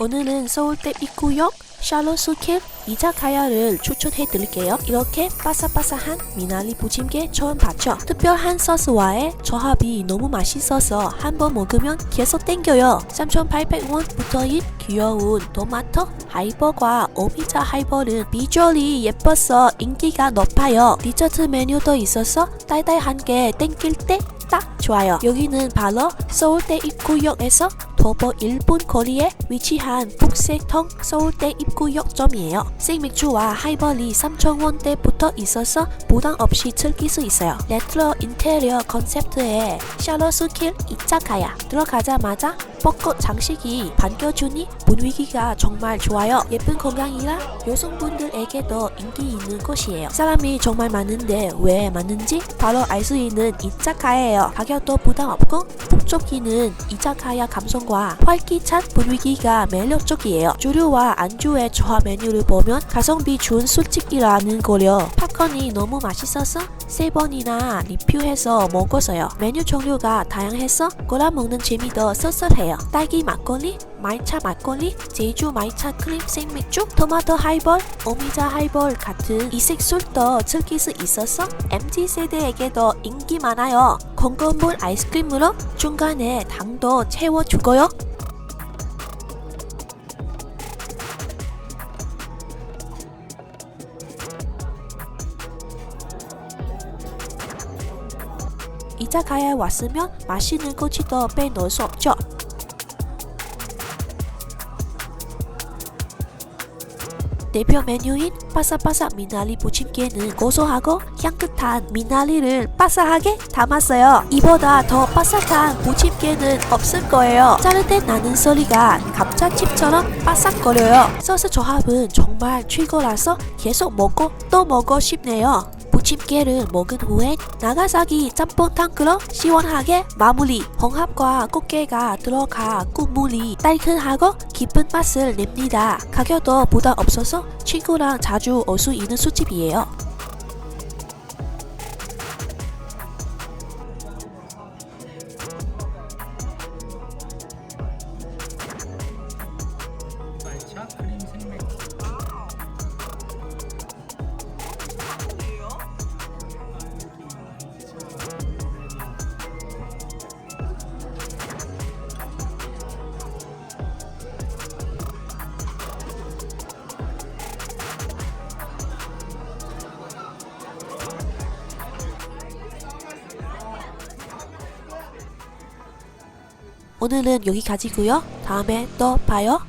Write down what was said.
오늘은 서울대 입구역 샬롯수킬 이자카야를 추천해 드릴게요. 이렇게 바삭바삭한 미나리 부침개 처음 봤죠? 특별한 소스와의 조합이 너무 맛있어서 한번 먹으면 계속 땡겨요. 3,800원부터인 귀여운 토마토 하이버과 오미자 하이버는 비주얼이 예뻐서 인기가 높아요. 디저트 메뉴도 있어서 달달한 게 땡길 때 딱 좋아요. 여기는 바로 서울대 입구역에서 도보 1분 거리에 위치한 북새통 서울대 입구역점이에요. 생맥주와 하이볼이 3,000원대부터 있어서 부담 없이 즐길 수 있어요. 레트로 인테리어 컨셉트의 샬롯스킬 이자카야 들어가자마자 벚꽃 장식이 반겨주니 분위기가 정말 좋아요. 예쁜 공간이라 여성분들에게도 인기 있는 곳이에요. 사람이 정말 많은데 왜 많은지 바로 알 수 있는 이자카야예요. 가격도 부담 없고 북쪽이는 이자카야 감성 과 활기찬 분위기가 매력적이에요. 주류와 안주의 조합 메뉴를 보면 가성비 좋은 술집이라는 거려. 팝콘이 너무 맛있어서 세 번이나 리뷰해서 먹었어요. 메뉴 종류가 다양해서 골라 먹는 재미도 쏠쏠해요. 딸기 막걸리, 말차 막걸리, 제주 말차 크림 생맥주, 토마토 하이볼, 오미자 하이볼 같은 이색 술도 즐길 수 있어서 MZ 세대에게도 인기 많아요. 건건물 아이스크림으로 중간에 당도 채워주고요. 이자카야에 왔으면 맛있는 꼬치도 빼놓을 수 없죠. 대표 메뉴인 바삭바삭 미나리 부침개는 고소하고 향긋한 미나리를 바삭하게 담았어요. 이보다 더 바삭한 부침개는 없을 거예요. 자를 때 나는 소리가 감자칩처럼 바삭거려요. 소스 조합은 정말 최고라서 계속 먹고 또 먹고 싶네요. 부침개를 먹은 후엔 나가사기 짬뽕탕 끓여 시원하게 마무리. 홍합과 꽃게가 들어가 국물이 달큰하고 깊은 맛을 냅니다. 가격도 부담 없어서 친구랑 자주 올 수 있는 술집이에요 오늘은 여기까지고요. 다음에 또 봐요